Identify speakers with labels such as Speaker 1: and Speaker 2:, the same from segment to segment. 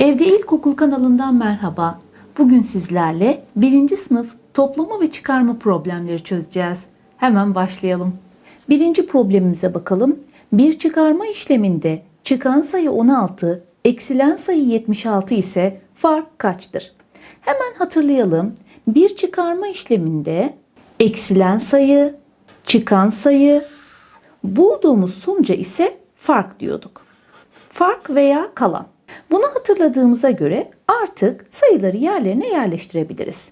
Speaker 1: Evde İlkokul kanalından merhaba. Bugün sizlerle birinci sınıf toplama ve çıkarma problemleri çözeceğiz. Hemen başlayalım. Birinci problemimize bakalım. Bir çıkarma işleminde çıkan sayı 16, eksilen sayı 76 ise fark kaçtır? Hemen hatırlayalım. Bir çıkarma işleminde eksilen sayı, çıkan sayı, bulduğumuz sonuca ise fark diyorduk fark veya kalan. Bunu hatırladığımıza göre artık sayıları yerlerine yerleştirebiliriz.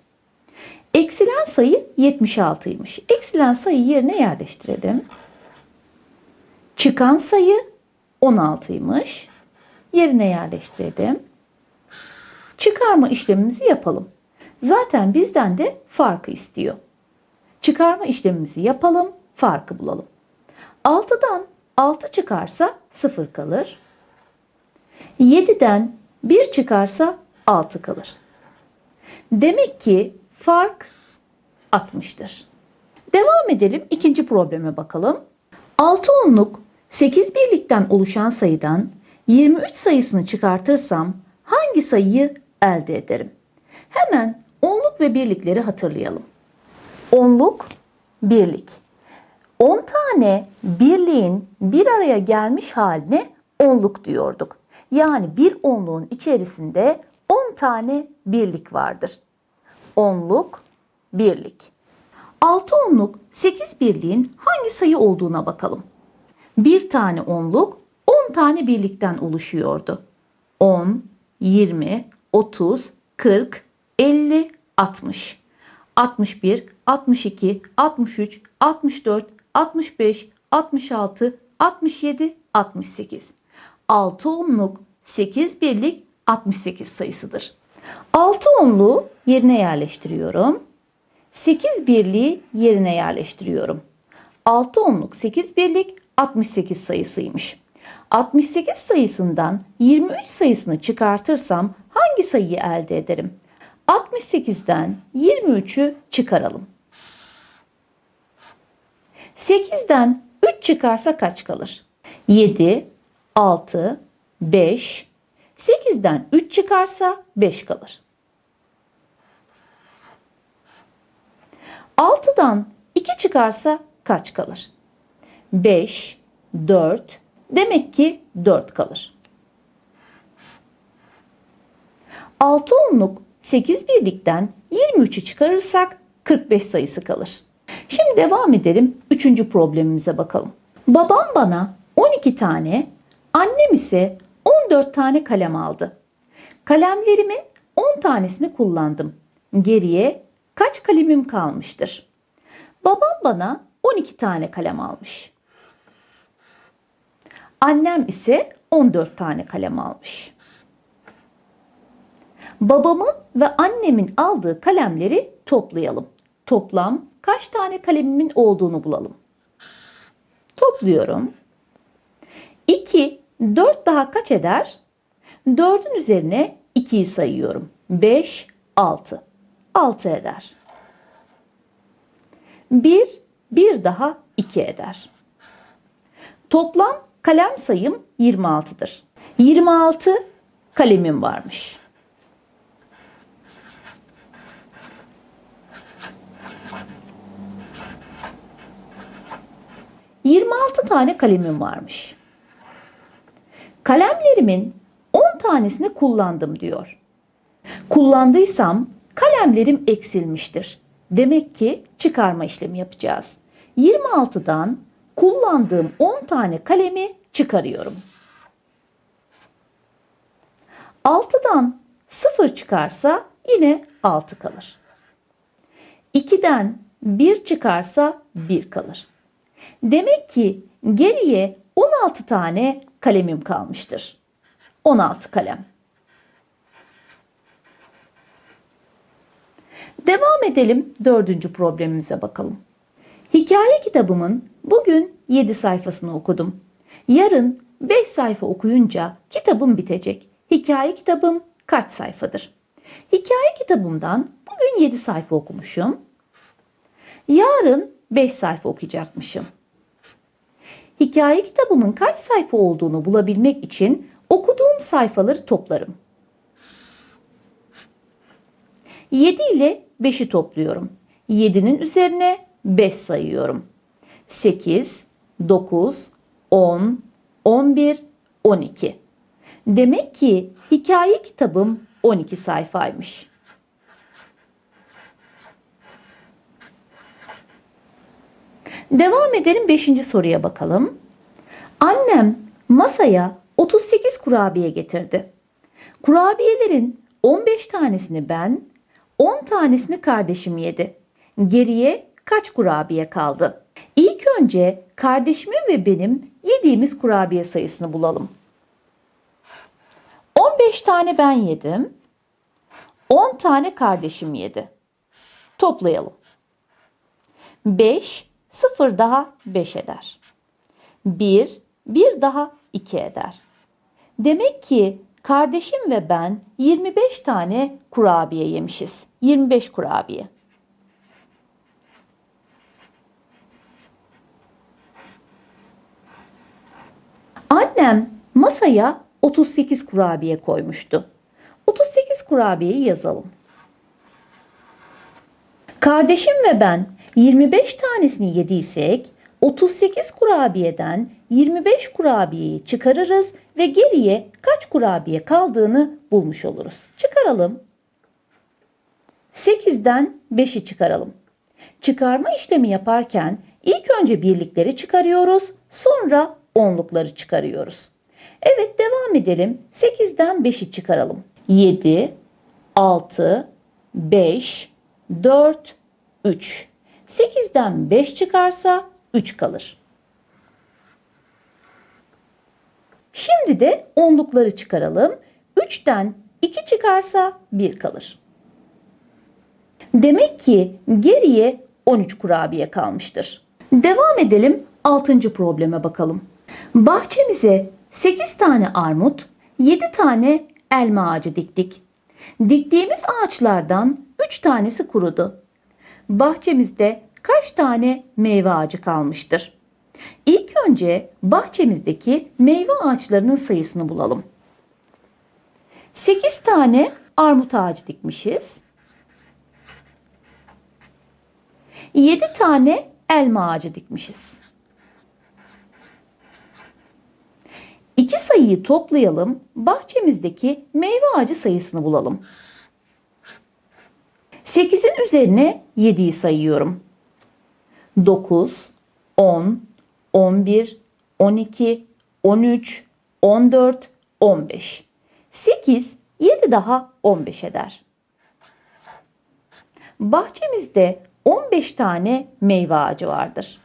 Speaker 1: Eksilen sayı 76'ymış. Eksilen sayı yerine yerleştirelim. Çıkan sayı 16'ymış. Yerine yerleştirelim. Çıkarma işlemimizi yapalım. Zaten bizden de farkı istiyor. Çıkarma işlemimizi yapalım, farkı bulalım. 6'dan 6 çıkarsa 0 kalır. 7'den 1 çıkarsa 6 kalır. Demek ki fark 60'tır. Devam edelim ikinci probleme bakalım. 6 onluk 8 birlikten oluşan sayıdan 23 sayısını çıkartırsam hangi sayıyı elde ederim? Hemen onluk ve birlikleri hatırlayalım. Onluk, birlik. 10 tane birliğin bir araya gelmiş haline onluk diyorduk. Yani bir onluğun içerisinde 10 tane birlik vardır. Onluk, birlik. 6 onluk 8 birliğin hangi sayı olduğuna bakalım. Bir tane onluk 10 tane birlikten oluşuyordu. 10, 20, 30, 40, 50, 60. 61, 62, 63, 64, 65, 66, 67, 68. 6 onluk 8 birlik 68 sayısıdır. 6 onluğu yerine yerleştiriyorum. 8 birliği yerine yerleştiriyorum. 6 onluk 8 birlik 68 sayısıymış. 68 sayısından 23 sayısını çıkartırsam hangi sayıyı elde ederim? 68'den 23'ü çıkaralım. 8'den 3 çıkarsa kaç kalır? 7, 6, 5, 8'den 3 çıkarsa 5 kalır. 6'dan 2 çıkarsa kaç kalır? 5, 4, demek ki 4 kalır. 6 onluk 8 birlikten 23'ü çıkarırsak 45 sayısı kalır. Şimdi devam edelim. Üçüncü problemimize bakalım. Babam bana 12 tane, annem ise 14 tane kalem aldı. Kalemlerimin 10 tanesini kullandım. Geriye kaç kalemim kalmıştır? Babam bana 12 tane kalem almış. Annem ise 14 tane kalem almış. Babamın ve annemin aldığı kalemleri toplayalım. Toplam kaç tane kalemimin olduğunu bulalım. Topluyorum. 2, 4 daha kaç eder? 4'ün üzerine 2'yi sayıyorum. 5, 6. 6 eder. 1, 1 daha 2 eder. Toplam kalem sayım 26'dır. 26 kalemim varmış. ...26 tane kalemim varmış. Kalemlerimin 10 tanesini kullandım diyor. Kullandıysam kalemlerim eksilmiştir. Demek ki çıkarma işlemi yapacağız. 26'dan kullandığım 10 tane kalemi çıkarıyorum. 6'dan 0 çıkarsa yine 6 kalır. 2'den 1 çıkarsa 1 kalır. Demek ki geriye 16 tane kalemim kalmıştır. 16 kalem. Devam edelim dördüncü problemimize bakalım. Hikaye kitabımın bugün 7 sayfasını okudum. Yarın 5 sayfa okuyunca kitabım bitecek. Hikaye kitabım kaç sayfadır? Hikaye kitabımdan bugün 7 sayfa okumuşum. Yarın 5 sayfa okuyacakmışım. Hikaye kitabımın kaç sayfa olduğunu bulabilmek için okuduğum sayfaları toplarım. 7 ile 5'i topluyorum. 7'nin üzerine 5 sayıyorum. 8, 9, 10, 11, 12. Demek ki hikaye kitabım 12 sayfaymış. Devam edelim 5. soruya bakalım. Annem masaya 38 kurabiye getirdi. Kurabiyelerin 15 tanesini ben, 10 tanesini kardeşim yedi. Geriye kaç kurabiye kaldı? İlk önce kardeşimin ve benim yediğimiz kurabiye sayısını bulalım. 15 tane ben yedim. 10 tane kardeşim yedi. Toplayalım. 5, 0 daha 5 eder. 1, 1 daha 2 eder. Demek ki kardeşim ve ben 25 tane kurabiye yemişiz. 25 kurabiye. Annem masaya 38 kurabiye koymuştu. 38 kurabiyeyi yazalım. Kardeşim ve ben 25 tanesini yediysek 38 kurabiyeden 25 kurabiyeyi çıkarırız ve geriye kaç kurabiye kaldığını bulmuş oluruz. Çıkaralım. 8'den 5'i çıkaralım. Çıkarma işlemi yaparken ilk önce birlikleri çıkarıyoruz, sonra onlukları çıkarıyoruz. Evet devam edelim. 8'den 5'i çıkaralım. 7, 6, 5, 4, 3. 8'den 5 çıkarsa 3 kalır. Şimdi de onlukları çıkaralım. 3'ten 2 çıkarsa 1 kalır. Demek ki geriye 13 kurabiye kalmıştır. Devam edelim 6. probleme bakalım. Bahçemize 8 tane armut, 7 tane elma ağacı diktik. Diktiğimiz ağaçlardan 3 tanesi kurudu. Bahçemizde kaç tane meyve ağacı kalmıştır? İlk önce bahçemizdeki meyve ağaçlarının sayısını bulalım. 8 tane armut ağacı dikmişiz. 7 tane elma ağacı dikmişiz. İki sayıyı toplayalım, bahçemizdeki meyve ağacı sayısını bulalım. 8'in üzerine 7'yi sayıyorum. 9, 10, 11, 12, 13, 14, 15. 8, 7 daha 15 eder. Bahçemizde 15 tane meyve ağacı vardır.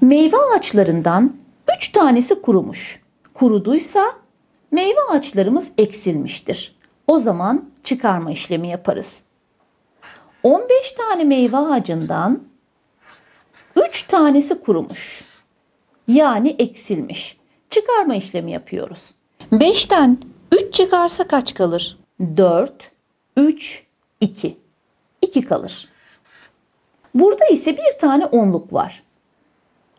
Speaker 1: Meyve ağaçlarından 3 tanesi kurumuş. Kuruduysa meyve ağaçlarımız eksilmiştir. O zaman çıkarma işlemi yaparız. 15 tane meyve ağacından 3 tanesi kurumuş. Yani eksilmiş. Çıkarma işlemi yapıyoruz. 5'ten 3 çıkarsa kaç kalır? 4, 3, 2. 2 kalır. Burada ise bir tane onluk var.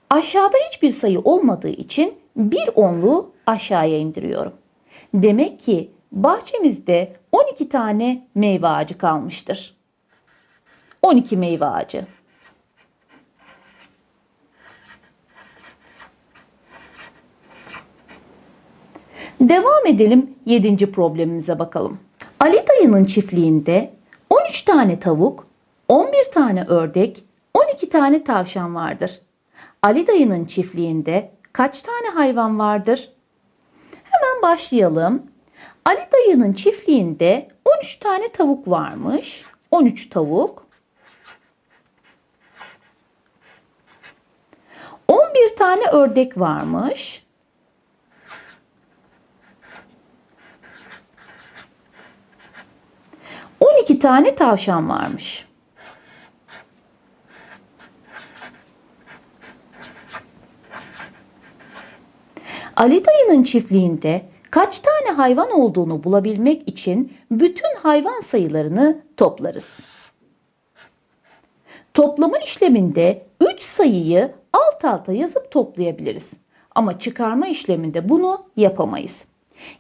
Speaker 1: Aşağıda hiçbir sayı olmadığı için bir onluğu aşağıya indiriyorum. Demek ki bahçemizde 12 tane meyve ağacı kalmıştır. 12 meyve ağacı. Devam edelim 7. problemimize bakalım. Ali dayının çiftliğinde 13 tane tavuk, 11 tane ördek, 12 tane tavşan vardır. Ali dayının çiftliğinde kaç tane hayvan vardır? Başlayalım. Ali dayının çiftliğinde 13 tane tavuk varmış. 13 tavuk. 11 tane ördek varmış. On iki tane tavşan varmış. Ali dayının çiftliğinde kaç tane hayvan olduğunu bulabilmek için bütün hayvan sayılarını toplarız. Toplama işleminde 3 sayıyı alt alta yazıp toplayabiliriz. Ama çıkarma işleminde bunu yapamayız.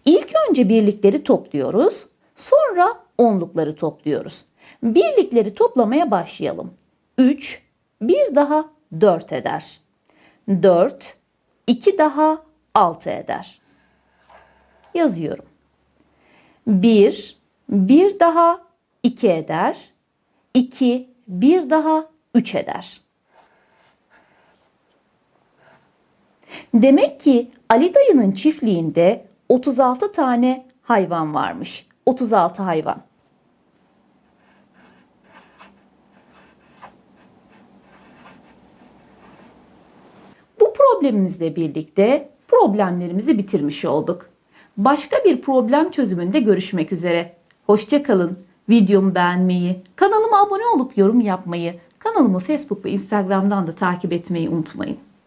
Speaker 1: İlk önce birlikleri topluyoruz. Sonra onlukları topluyoruz. Birlikleri toplamaya başlayalım. 3, bir daha 4 eder. 4, 2 daha 6 eder. Yazıyorum. 1, bir daha 2 eder. 2, bir daha 3 eder. Demek ki Ali dayının çiftliğinde 36 tane hayvan varmış. 36 hayvan. Bu problemimizle birlikte problemlerimizi bitirmiş olduk. Başka bir problem çözümünde görüşmek üzere. Hoşça kalın. Videomu beğenmeyi, kanalıma abone olup yorum yapmayı, kanalımı Facebook ve Instagram'dan da takip etmeyi unutmayın.